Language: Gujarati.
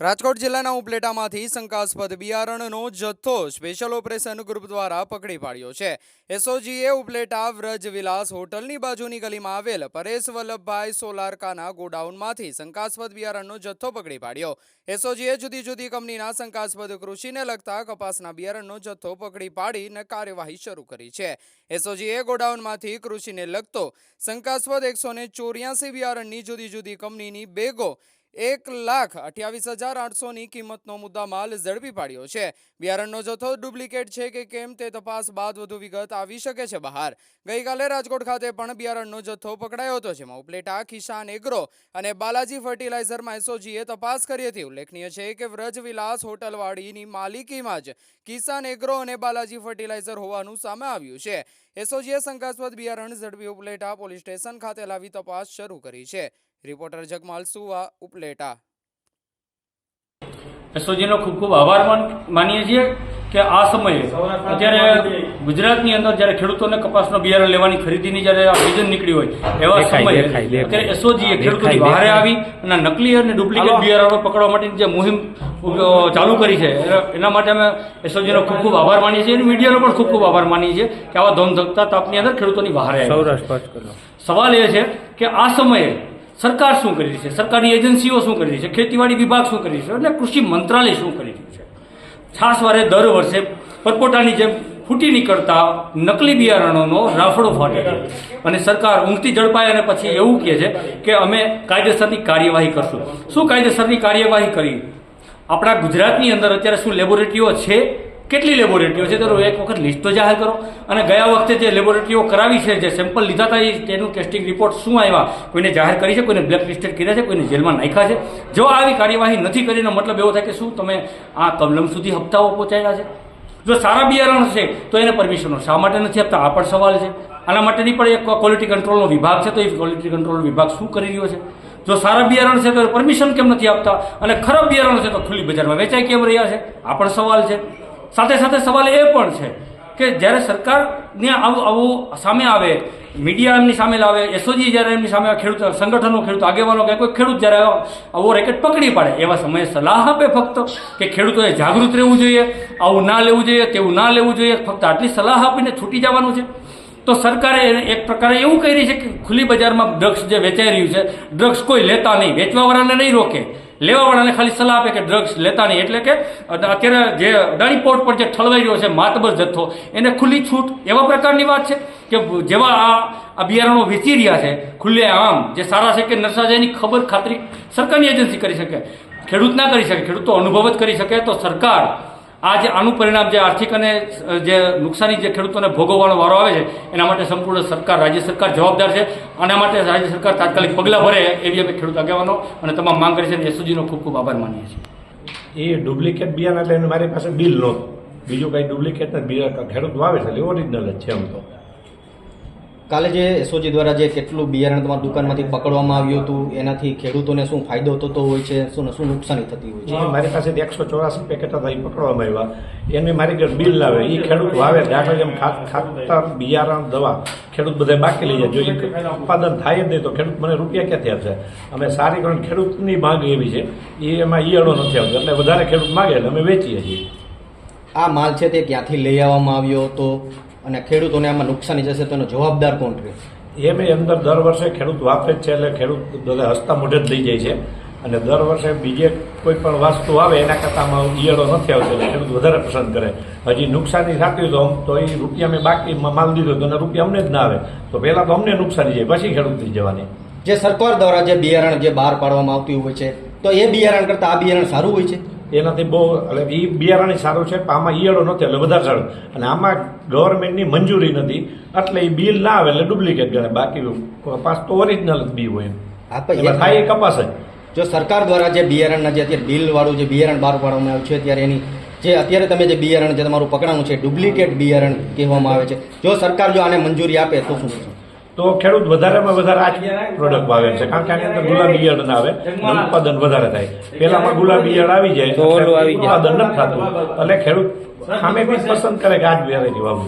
રાજકોટ જિલ્લાના ઉપલેટામાંથી શંકાસ્પદ બિયારણનો જથ્થો સ્પેશિયલ ઓપરેશન ગ્રુપ દ્વારા પકડી પાડ્યો છે. એસઓજીએ ઉપલેટા વ્રજ વિલાસ હોટલની બાજુની ગલીમાં આવેલ પરેશ વલ્લભભાઈ સોલારકાના ગોડાઉનમાંથી શંકાસ્પદ બિયારણનો જથ્થો પકડી પાડ્યો. એસઓજીએ જુદી જુદી કંપનીના શંકાસ્પદ કૃષિને લગતા કપાસના બિયારણનો જથ્થો પકડી પાડીને કાર્યવાહી શરૂ કરી છે. એસઓજીએ ગોડાઉનમાંથી કૃષિને લગતો શંકાસ્પદ એકસો ચોર્યાસી બિયારણની જુદી જુદી કંપનીની બેગો એક લાખ અઠ્યાવીસ હજાર આઠસોની કિંમતનો મુદ્દામાલ ઝડપી પાડ્યો છે. બિયારણનો જથ્થો ડુપ્લિકેટ છે કે કેમ તે તપાસ બાદ વધુ વિગત આવી શકે છે બહાર. ગઈકાલે રાજકોટ ખાતે પણ બિયારણનો જથ્થો પકડાયો હતો, જેમાં ઉપલેટા કિસાન એગ્રો અને બાલાજી ફર્ટિલાઇઝરમાં એસઓજીએ તપાસ કરી હતી. ઉલ્લેખનીય છે કે વ્રજ વિલાસ હોટલવાડીની માલિકીમાં જ કિસાન એગ્રો અને બાલાજી ફર્ટિલાઇઝર હોવાનું સામે આવ્યું છે. એસઓજીએ શંકાસ્પદ બિયારણ ઝડપી ઉપલેટા પોલીસ સ્ટેશન ખાતે લાવી તપાસ શરૂ કરી છે. રિપોર્ટર જગમાલ સુવા ઉપલેટા. એસઓજીનો ખૂબ ખૂબ આભાર માનીએ છીએ કે આ સમયે અત્યારે ગુજરાતની અંદર જ્યારે ખેડૂતોને કપાસનો બિયારણ લેવાની ખરીદીની જ્યારે આ સિઝન નીકળી હોય એવા સમયે. અત્યારે એસઓજીએ ખેડૂતોની બહારે આવી અને નકલી અને ડુપ્લિકેટ બિયારણો પકડવા માટેની જે મુહિમ ચાલુ કરી છે એના- માટે અમે એસઓજીનો ખૂબ ખૂબ આભાર માનીએ છીએ અને મીડિયાનો પણ ખૂબ ખૂબ આભાર માનીએ છીએ કે આવા ધોમધકતા તાપની અંદર ખેડૂતોની બહારે આવી. સૌરાષ્ટ્ર સવાલ એ છે કે આ સમયે સરકાર શું કરી રહી છે? સરકારની એજન્સીઓ શું કરી રહી છે? ખેતીવાડી વિભાગ શું કરી રહ્યું છે? અને કૃષિ મંત્રાલય શું કરી રહ્યું છે? છાસવારે દર વર્ષે પરપોટાની જેમ ફૂટી નીકળતા નકલી બિયારણોનો રાફડો ફાટે અને સરકાર ઊંઘથી ઝડપાય અને પછી એવું કહે છે કે અમે કાયદેસરની કાર્યવાહી કરશું. શું કાયદેસરની કાર્યવાહી કરી? આપણા ગુજરાતની અંદર અત્યારે શું લેબોરેટરીઓ છે? કેટલી લેબોરેટરીઓ છે? તેનું એક વખત લિસ્ટ તો જાહેર કરો. અને ગયા વખતે જે લેબોરેટરીઓ કરાવી છે, જે સેમ્પલ લીધા હતા, એ તેનું ટેસ્ટિંગ રિપોર્ટ શું આવ્યા? કોઈને જાહેર કરી છે? કોઈને બ્લેક લિસ્ટેડ કર્યા છે? કોઈને જેલમાં નાખ્યા છે? જો આવી કાર્યવાહી નથી કરીને મતલબ એવો થાય કે શું તમે આ કમલમ સુધી હપ્તાઓ પહોંચાડ્યા છે? જો સારા બિયારણ છે તો એને પરમિશનો શા માટે નથી આપતા? આ પણ સવાલ છે. આના માટેની પણ એક ક્વોલિટી કંટ્રોલનો વિભાગ છે, તો એ ક્વોલિટી કંટ્રોલ વિભાગ શું કરી રહ્યો છે? જો સારા બિયારણ છે, તો પરમિશન કેમ નથી આપતા? અને ખરાબ બિયારણ છે તો ખુલ્લી બજારમાં વેચાઈ કેમ રહ્યા છે? આ પણ સવાલ છે. સાથે સાથે સવાલ એ પણ છે કે જ્યારે સરકારને આવું આવું સામે આવે, મીડિયા એમની સામે લાવે, એસઓજી જ્યારે એમની સામે ખેડૂત સંગઠનો ખેડૂત, આગેવાનો કે કોઈ ખેડૂત જ્યારે આવો રેકેટ પકડી પાડે, એવા સમયે સલાહ આપે ફક્ત કે ખેડૂતોએ જાગૃત રહેવું જોઈએ, આવું ના લેવું જોઈએ, તેવું ના લેવું જોઈએ, ફક્ત આટલી સલાહ આપીને છૂટી જવાનું છે. તો સરકારે એક પ્રકારે એવું કરી છે કે ખુલ્લી બજારમાં ડ્રગ્સ જે વેચાઈ રહ્યું છે, ડ્રગ્સ કોઈ લેતા નહીં, વેચવાવાળાને નહીં રોકે. લેવાવાળાને ખાલી સલાહ આપે કે ડ્રગ્સ લેતા નહીં. એટલે કે અત્યારે જે અદાણી પોર્ટ પર જે ઠલવાઈ રહ્યો છે, માતબર જથ્થો, એને ખુલ્લી છૂટ એવા પ્રકારની વાત છે કે જેવા આ અભિયારણો વેચી રહ્યા છે, ખુલ્લે આમ, જે સારા છે કે નરસા છે એની ખબર ખાતરી સરકારની એજન્સી કરી શકે. ખેડૂત ના કરી શકે, ખેડૂત તો અનુભવ જ કરી શકે. તો સરકાર આ જે આનું પરિણામ જે આર્થિક અને જે નુકસાની જે ખેડૂતોને ભોગવવાનો વારો આવે છે, એના માટે સંપૂર્ણ સરકાર, રાજ્ય સરકાર જવાબદાર છે. આના માટે રાજ્ય સરકાર તાત્કાલિક પગલાં ભરે, એવી અમે ખેડૂત આગેવાનો અને તમામ માંગ કરી છે એસઓજીનો ખૂબ ખૂબ આભાર માનીએ છીએ. એ ડુપ્લિકેટ બિયારણ એટલે મારી પાસે બિલ નહોતું. બીજું કંઈ ડુપ્લિકેટ નથી બિયારણ ખેડૂત વાવે છે એટલે ઓરિજિનલ જ છે એમ તો. કાલે જે એસઓજી દ્વારા જે કેટલું બિયારણ તમારી દુકાનમાંથી પકડવામાં આવ્યું હતું એનાથી ખેડૂતોને શું ફાયદો થતો હોય છે શું શું નુકસાની થતી હોય છે? મારી પાસે એકસો ચોરાસી પેકેટ હતા એ પકડવામાં આવ્યા. એને મારી ઘર બિલ લાવે એ ખેડૂત વાવે દાખલ જેમ ખાત- ખાતર બિયારણ દવા ખેડૂત બધા બાકી લઈ જાય. જો એ ઉત્પાદન થાય જ નહીં તો ખેડૂત મને રૂપિયા ક્યાંથી આપશે? અમે સારી કારણ ખેડૂતની માંગ એવી છે એ એમાં ઈયળો નથી આવતો એટલે વધારે ખેડૂત માગે એટલે અમે વેચીએ છીએ. આ માલ છે તે ક્યાંથી લઈ આવવામાં આવ્યો હતો? અને ખેડૂતોને આમાં નુકસાની જશે તો એનો જવાબદાર કોણ રહે એ મેં અંદર દર વર્ષે ખેડૂત વાપરે જ છે એટલે ખેડૂત બધા હસતા મોઢે જ લઈ જાય છે. અને દર વર્ષે બીજે કોઈ પણ વસ્તુ આવે એના કરતામાં ઈયળો નથી આવતો એટલે ખેડૂત વધારે પસંદ કરે. હજી નુકસાની થતી હોય તો તો એ રૂપિયા મેં બાકી માલ દીધો તો રૂપિયા અમને જ ના આવે. તો પહેલાં તો અમને નુકસાની જાય પછી ખેડૂતની જવાની. જે સરકાર દ્વારા જે બિયારણ જે બહાર પાડવામાં આવતી હોય છે તો એ બિયારણ કરતાં આ બિયારણ સારું હોય છે? એનાથી બહુ એટલે એ બિયારણ સારું છે પણ આમાં ઈયળો નથી એટલે વધારે સારું. અને આમાં ગવર્મેન્ટની મંજૂરી નથી એટલે એ બિલ ના આવે એટલે ડુપ્લિકેટ ગણે બાકી કપાસ તો ઓરિજિનલ જ બી હોય એમ. થાય એ કપાસ જ. જો સરકાર દ્વારા જે બિયારણના જે અત્યારે બિલ વાળું જે બિયારણ બહાર પાડવામાં આવ્યું છે ત્યારે એની જે અત્યારે તમે જે બિયારણ જે તમારું પકડાવું છે ડુપ્લિકેટ બિયારણ કહેવામાં આવે છે. જો સરકાર જો આને મંજૂરી આપે તો શું તો ખેડૂત વધારેમાં વધારે આ જ પ્રોડક્ટ વાવે છે. કારણ કે આની અંદર ગુલાબી ઈયળ ના આવે. ઉત્પાદન વધારે થાય. પહેલામાં ગુલાબી ઈયળ આવી જાય તો ઉત્પાદન નથી થતું. એટલે ખેડૂત સામે બી પસંદ કરે કે આ જ વેરાયટી વાવું